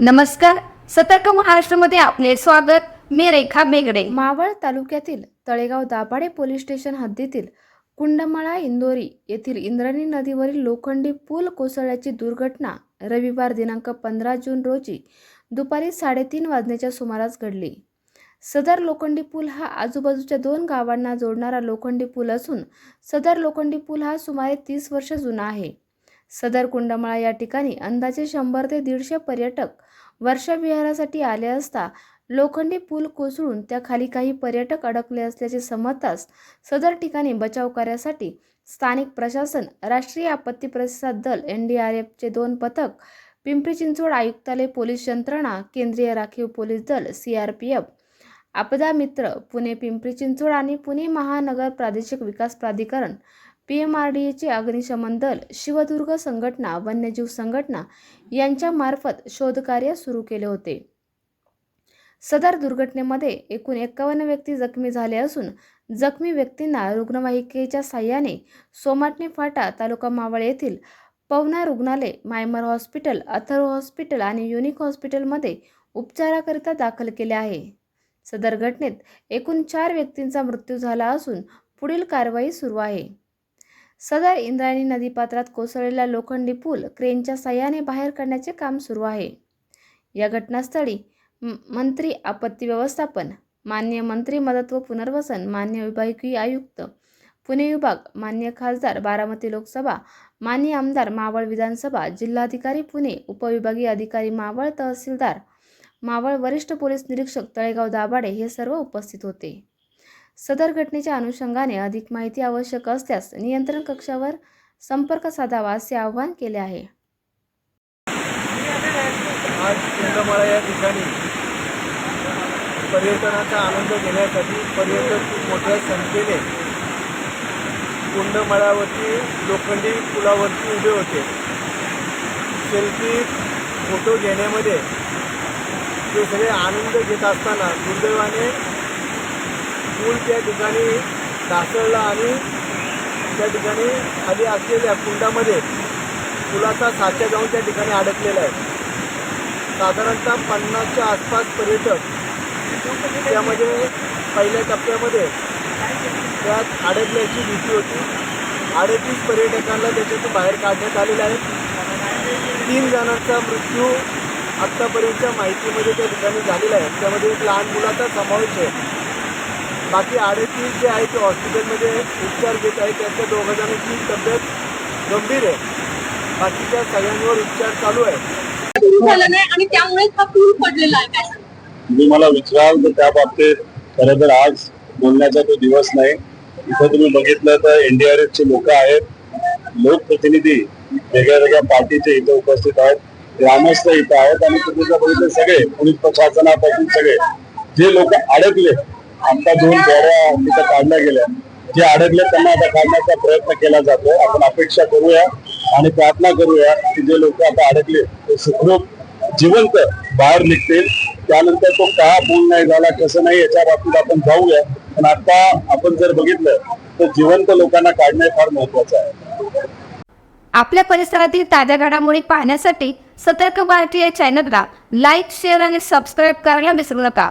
नमस्कार. सतर्क महाराष्ट्रामध्ये आपले स्वागत. मी रेखा बेगडे. मावळ तालुक्यातील तळेगाव दाभाडे पोलीस स्टेशन हद्दीतील कुंडमाळा इंदोरी येथील इंद्रणी नदीवरील लोखंडी पूल कोसळल्याची दुर्घटना रविवार दिनांक पंधरा जून रोजी दुपारी साडेतीन वाजण्याच्या सुमारास घडली. सदर लोखंडी पूल हा आजूबाजूच्या दोन गावांना जोडणारा लोखंडी पूल असून सदर लोखंडी पूल हा सुमारे तीस वर्ष जुना आहे. सदर कुंडमाळा या ठिकाणी अंदाजे शंभर ते दीडशे पर्यटक वर्षविहारासाठी आले असता लोखंडी पूल कोसळून त्याखाली काही पर्यटक अडकले असल्याचे समजताच सदर ठिकाणी बचाव कार्यासाठी स्थानिक प्रशासन राष्ट्रीय आपत्ती प्रतिसाद दल एन डी आर एफचे दोन पथक पिंपरी चिंचवड आयुक्तालय पोलीस यंत्रणा केंद्रीय राखीव पोलीस दल सी आर पी एफ आपदा मित्र पुणे पिंपरी चिंचवड आणि पुणे महानगर प्रादेशिक विकास प्राधिकरण पी एम आर डी एचे अग्निशमन दल शिवदुर्ग संघटना वन्यजीव संघटना यांच्यामार्फत शोधकार्य सुरू केले होते. सदर दुर्घटनेमध्ये एकूण एकावन्न व्यक्ती जखमी झाले असून जखमी व्यक्तींना रुग्णवाहिकेच्या साह्याने सोमाटणे फाटा तालुका मावळ येथील पवना रुग्णालय मायमर हॉस्पिटल अथर्व हॉस्पिटल आणि युनिक हॉस्पिटलमध्ये उपचाराकरिता दाखल केले आहे. सदर घटनेत एकूण चार व्यक्तींचा मृत्यू झाला असून पुढील कारवाई सुरू आहे. सदर इंद्रायणी नदीपात्रात कोसळलेला लोखंडी पूल क्रेनच्या सहाय्याने बाहेर काढण्याचे काम सुरू आहे. या घटनास्थळी मंत्री आपत्ती व्यवस्थापन मान्य मंत्री मदत व पुनर्वसन मान्य विभागीय आयुक्त पुणे विभाग मान्य खासदार बारामती लोकसभा मान्य आमदार मावळ विधानसभा जिल्हाधिकारी पुणे उपविभागीय अधिकारी मावळ तहसीलदार मावळ वरिष्ठ पोलीस निरीक्षक तळेगाव दाभाडे हे सर्व उपस्थित होते. सदर घटनेच्या अनुषंगाने अधिक माहिती आवश्यक असल्यास नियंत्रण कक्षावर संपर्क साधावा असे आवाहन केले आहे. आज कुंडमाळा या ठिकाणी पर्यटनाचा आनंद घेण्यासाठी पर्यटक खूप मोठ्या संख्येने कुंडमाळ्यावरती लोखंडी पुलावरती उभे होते. सेल्फी फोटो घेण्यामध्ये ते सगळे आनंद घेत असताना दुर्दैवाने पूल त्या ठिकाणी ढासळला आणि त्या ठिकाणी खाली असलेल्या कुंडामध्ये पुलाचा साचा जाऊन त्या ठिकाणी अडकलेला आहे. साधारणतः पन्नासच्या आसपास पर्यटक त्यामध्ये पहिल्या टप्प्यामध्ये त्यात अडकल्याची भीती होती. अडतीस पर्यटकांना त्याच्यातून बाहेर काढण्यात आलेलं आहे तीन जणांचा मृत्यू आत्तापर्यंतच्या माहितीमध्ये त्या ठिकाणी झालेला आहे. त्यामध्ये एक लहान मुलाचा समावेश आहे. बाकी अडतीस जे आहे ते हॉस्पिटलमध्ये उपचार घेत आहे त्यातल्या दोघं जणांची तब्येत गंभीर आहे. बाकीच्या सगळ्यांवर उपचार चालू आहे. हा? तुम्ही मला विचाराल तर त्या बाबतीत खरं तर आज बोलण्याचा तो दिवस नाही. इथं तुम्ही बघितलं तर एनडीआरएफ चे लोक आहेत. लोकप्रतिनिधी वेगळ्या वेगळ्या पार्टीचे इथं उपस्थित आहेत. ग्रामस्थ इथं आहेत आणि तुम्ही बघितलं सगळे पोलीस प्रशासनापासून सगळे. जे लोक अडकले आमच्या दोन गाड्या तिथं काढल्या गेल्या. जे अडकले त्यांना आता काढण्याचा प्रयत्न केला जातो. आपण अपेक्षा करूया आणि प्रार्थना करूया की जे लोक आता अडकले ते सुखरूप जिवंत बाहेर निघतील. त्यानंतर तो का पूर्ण नाही झाला कसं नाही याच्या बाबतीत आपण जाऊया. पण आता आपण जर बघितलं तर जिवंत लोकांना काढणे फार महत्वाचं आहे. आपल्या परिसरातील ताज्या घडामोडी पाहण्यासाठी सतर्क भारतीय चॅनलला लाईक शेअर आणि सबस्क्राईब करायला विसरू नका.